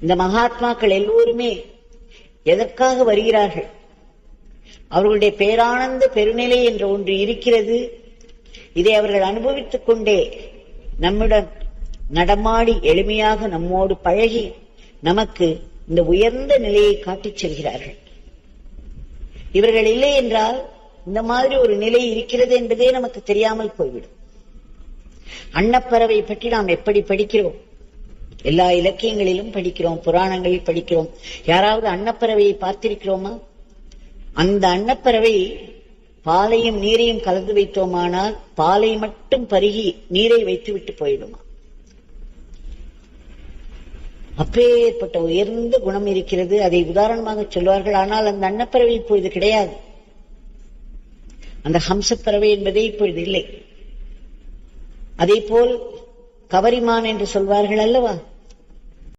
இந்த மகாத்மாக்கள் எல்லோருமே எதற்காக வருகிறார்கள்? அவர்களுடைய பேரானந்த பெருநிலை என்ற ஒன்று இருக்கிறது. இதை அவர்கள் அனுபவித்துக் கொண்டே நம்முடன் நடமாடி எளிமையாக நம்மோடு பழகி நமக்கு இந்த உயர்ந்த நிலையை காட்டிச் செல்கிறார்கள். இவர்கள் இல்லை என்றால் இந்த மாதிரி ஒரு நிலை இருக்கிறது என்பதே நமக்கு தெரியாமல் போய்விடும். அன்னப்பறவை பற்றி நாம் எப்படி படிக்கிறோம்? எல்லா இலக்கியங்களிலும் படிக்கிறோம் புராணங்களில் படிக்கிறோம். யாராவது அன்னப்பறவையை பார்த்திருக்கிறோமா? அந்த அன்னப்பறவை பாலையும் நீரையும் கலந்து வைத்தோமானால் பாலை மட்டும் பருகி நீரை வைத்து விட்டு போயிடுமா? அப்பேற்பட்ட உயர்ந்த குணம் இருக்கிறது. அதை உதாரணமாக சொல்வார்கள். ஆனால் அந்த அன்னப்பறவை இப்பொழுது கிடையாது. அந்த ஹம்சப்பறவை என்பதே இப்பொழுது இல்லை. அதே போல் கவரிமான் என்று சொல்வார்கள் அல்லவா?